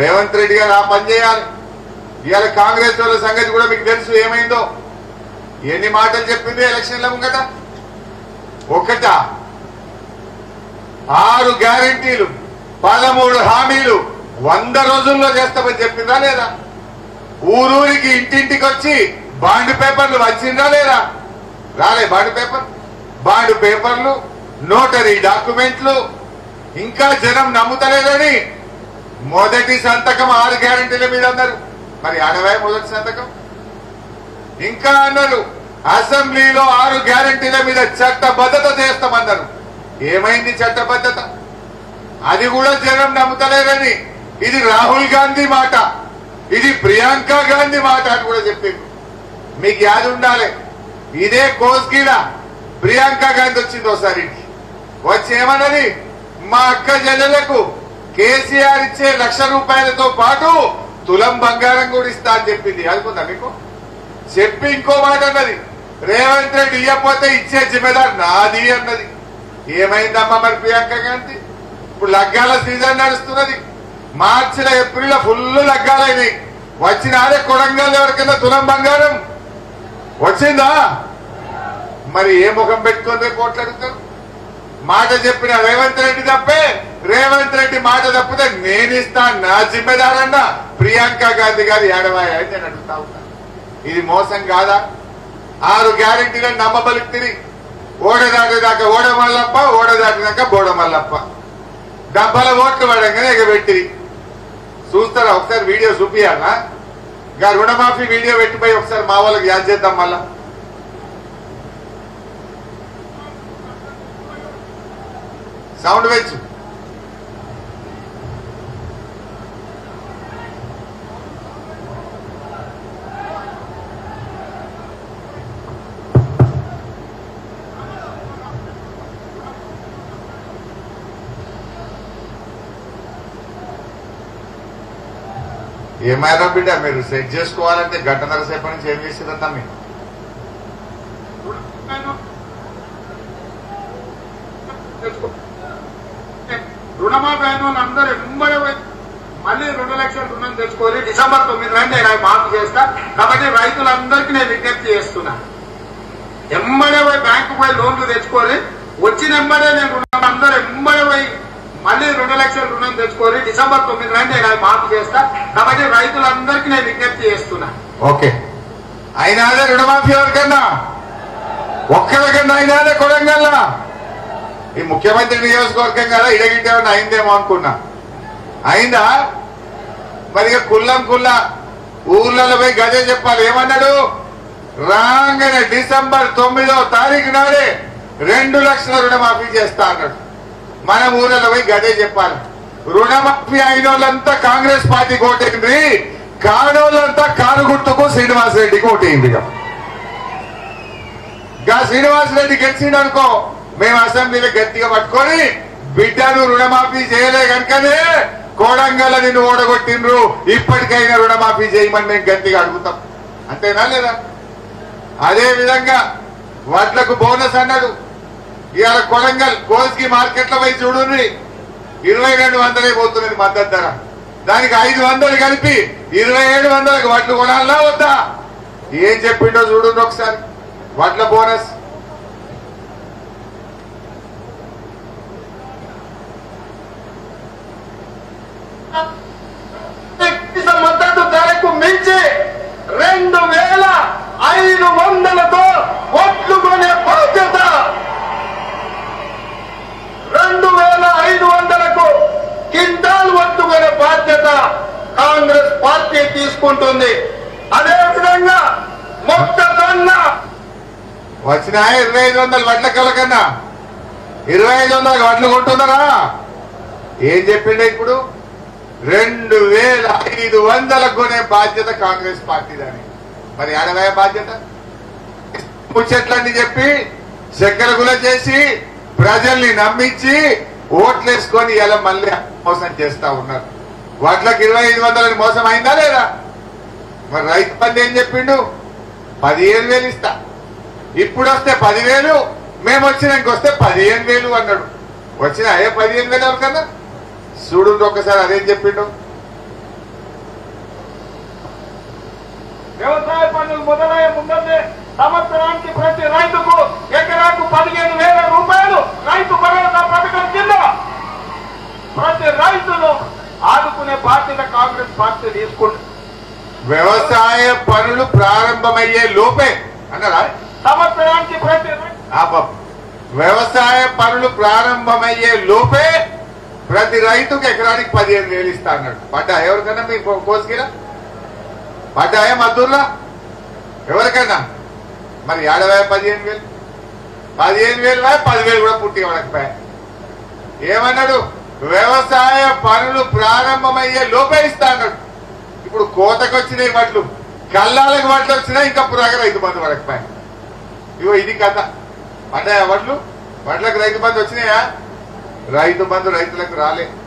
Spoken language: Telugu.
రేవంత్ రెడ్డి గారు ఆ పని చేయాలి. ఇవాళ కాంగ్రెస్ వాళ్ళ సంగతి కూడా మీకు తెలుసు ఏమైందో? ఎన్ని మాటలు చెప్పింది ఎలక్షన్ల ముంగట? ఒకట ఆరు గ్యారంటీలు పదమూడు హామీలు వంద రోజుల్లో చేస్తామని చెప్పిందా లేదా? ఊరూరికి ఇంటింటికి వచ్చి బాండ్ పేపర్లు వచ్చిందా లేదా? రాలే బాండ్ పేపర్. బాండ్ పేపర్లు నోటరీ డాక్యుమెంట్లు ఇంకా జనం నమ్ముతలేదని మొదటి సంతకం ఆరు గ్యారంటీల మీద అన్నారు. మరి అడవై మొదటి సంతకం? ఇంకా అన్నారు అసెంబ్లీలో ఆరు గ్యారంటీల మీద చట్టబద్ధత చేస్తామన్నారు. ఏమైంది చట్టబద్ధత? అది కూడా జనం నమ్ముతలేదని ఇది రాహుల్ గాంధీ మాట. ఇది ప్రియాంక గాంధీ మాట అని కూడా చెప్పింది మీకు యాది ఉండాలి. ఇదే కోస్గిడ ప్రియాంక గాంధీ వచ్చింది ఒకసారి వచ్చి ఏమన్నది? మా అక్క చెల్లెలకు కేసీఆర్ ఇచ్చే లక్ష రూపాయలతో పాటు తులం బంగారం కూడా ఇస్తా అని చెప్పింది. అనుకుందా మీకు? చెప్పి ఇంకో మాట అన్నది. రేవంత్ రెడ్డి ఇవ్వకపోతే ఇచ్చే జిమ్మేదారు నాది అన్నది. ఏమైందమ్మా మరి ప్రియాంక గాంధీ? ఇప్పుడు లగ్గాల సీజన్ నడుస్తున్నది. మార్చిలో ఏప్రిల్ ఫుల్ లగ్గాలైనాయి. వచ్చినారే కొడంగల్ ఎవరికైనా తులం బంగారం? వచ్చిందా? మరి ఏ ముఖం పెట్టుకొని కోట్లు అడుగుతారు మాట చెప్పిన రేవంత్ రెడ్డి తప్పే. రేవంత్ రెడ్డి మాట తప్పితే నేను ఇస్తా నా జిమ్మెదారన్న ప్రియాంక గాంధీ గారు ఏడవాయ అని నేను అడుగుతా ఉన్నా. ఇది మోసం కాదా? ఆరు గ్యారెంటీలను నమ్మబలికి తిరిగి. ఓడదాటేదాకా ఓడమల్లప్ప ఓడదాటినాక మల్లప్ప ఓడ డబ్బాల ఓట్లు పడంగానే ఎగబెట్టి చూస్తారా? ఒకసారి వీడియో చూపియాలా? ఇంకా రుణమాఫీ వీడియో పెట్టిపోయి ఒకసారి మా వాళ్ళకి యాద్ చేద్దాం మళ్ళా. సౌండ్ పెంచు ఏమైనా బిడ్డ మీరు సెట్ చేసుకోవాలంటే గంటన్నర సేపటి నుంచి ఏం చేసిందన్నా మీరు రుణమాఫీ అయిన వాళ్ళు పోయి మళ్ళీ రెండు లక్షల రుణం తెచ్చుకోవాలి డిసెంబర్ తొమ్మిది రండి నేను అవి మాఫీ చేస్తా. కాబట్టి రైతులందరికీ నేను విజ్ఞప్తి చేస్తున్నా. ఎంబడే పోయి బ్యాంకు పోయి లోన్లు తెచ్చుకోవాలి వచ్చిన ఎంబడే నేను రుణం అందరూ ఎంబడే పోయి మళ్ళీ రెండు లక్షల రుణం తెచ్చుకొని డిసెంబర్ తొమ్మిది రండి నేను అవి మాఫీ చేస్తా. కాబట్టి రైతులందరికీ నేను విజ్ఞప్తి చేస్తున్నా. ఓకే. అయినాదే రుణమాఫీ ఎవరికన్నా ఒక్కరికన్నా అయినాదే కొడంగల్లా? ఈ ముఖ్యమంత్రి నియోజకవర్గం కదా ఇడగిట్టేమన్నా అయిందేమో అనుకున్నా. అయిందా? మరి కుల్లం కుల్ల ఊర్లలో పోయి గదే చెప్పాలి. ఏమన్నాడు? రాగానే డిసెంబర్ తొమ్మిదో తారీఖు నాడే రెండు లక్షల రుణమాఫీ చేస్తా అన్నాడు. మన ఊళ్ళలో పోయి గదే చెప్పాలి. రుణమాఫీ అయిన వాళ్ళంతా కాంగ్రెస్ పార్టీకి ఓటేసింది కానోళ్ళంతా కారు గుర్తుకు శ్రీనివాస్ రెడ్డికి ఓటేయింది గా శ్రీనివాస్ రెడ్డి గెలిచిండు అనుకో మేము అసెంబ్లీలో గట్టిగా పట్టుకొని బిడ్డను రుణమాఫీ చేయలే కనుకనే కోడంగల్ నిన్ను ఓడగొట్టిండ్రు. ఇప్పటికైనా రుణమాఫీ చేయమని మేము గట్టిగా అడుగుతాం. అంతేనా లేదా? అదే విధంగా వడ్లకు బోనస్ అన్నాడు. ఇవాళ కొడంగల్ గోల్స్కి మార్కెట్లో పోయి చూడండి ఇరవై రెండు వందలే పోతున్నది మద్దతు ధర. దానికి ఐదు వందలు కలిపి ఇరవై ఏడు వందలకు వడ్లు కొనాలా వద్దా? ఏం చెప్పిండో చూడండి ఒకసారి. వడ్ల బోనస్. కనీస మద్దతు ధరకు మించి రెండు వేల ఐదు వందలతో ఒట్లు కొనే బాధ్యత రెండు వేల ఐదు వందలకు కింటాల్ ఒట్లు కొనే బాధ్యత కాంగ్రెస్ పార్టీ తీసుకుంటుంది అదే విధంగా మొక్కజొన్న వచ్చిన ఇరవై ఐదు వందల వడ్ల కన్నా. ఇరవై ఐదు వందల వడ్లు కొంటున్నారా? ఏం చెప్పిండే ఇప్పుడు? రెండు వేల ఐదు వందల కొనే బాధ్యత కాంగ్రెస్ పార్టీదని. మరి అడవే బాధ్యత? ముచ్చట్లని చెప్పి చక్కెర గుల చేసి ప్రజల్ని నమ్మించి ఓట్లేసుకొని ఇలా మళ్ళీ మోసం చేస్తా ఉన్నారు. వడ్లకు ఇరవై ఐదు వందలని మోసం అయిందా లేదా? మరి రైతు బంధు ఏం చెప్పిండు? పదిహేను వేలు ఇస్తా. ఇప్పుడు వస్తే పదివేలు మేము వచ్చినాక వస్తే పదిహేను వేలు అన్నాడు. వచ్చిన అదే పదిహేను వేలు కదా చూడు ఒక్కసారి అదేం చెప్పిండు? వ్యవసాయ పనులు మొదలయ్యే ముందే సంవత్సరానికి ప్రతి రైతుకు ఎకరాకు పదిహేను వేల రూపాయలు రైతు భరోసా పథకం కింద ప్రతి రైతును ఆదుకునే బాధ్యత కాంగ్రెస్ పార్టీ తీసుకుంటుంది వ్యవసాయ పనులు ప్రారంభమయ్యే లోపే అన్నారా? సంవత్సరానికి వ్యవసాయ పనులు ప్రారంభమయ్యే లోపే ప్రతి రైతుకు ఎకరానికి పదిహేను వేలు ఇస్తా అన్నాడు. పడ్డా ఎవరికైనా మీకు కోసుకిరా? పడ్డాయా మద్దూర్లా ఎవరికైనా? మరి ఏడవే పదిహేను వేలు? పదిహేను వేలు వా, పదివేలు కూడా పుట్టి పడకపోయా ఏమన్నాడు? వ్యవసాయ పనులు ప్రారంభమయ్యే లోపే ఇస్తా అన్నాడు. ఇప్పుడు కోతకు వచ్చినాయి వడ్లు కల్లాలకు వడ్లు వచ్చినాయి ఇంకా పురాగ రైతు బంధు పడకపోయా ఇగో ఇది కథ. పడ్డాయా వడ్లు వడ్లకు రైతు బంధు వచ్చినాయా? రైతు బంధు రైతులకు రాలే.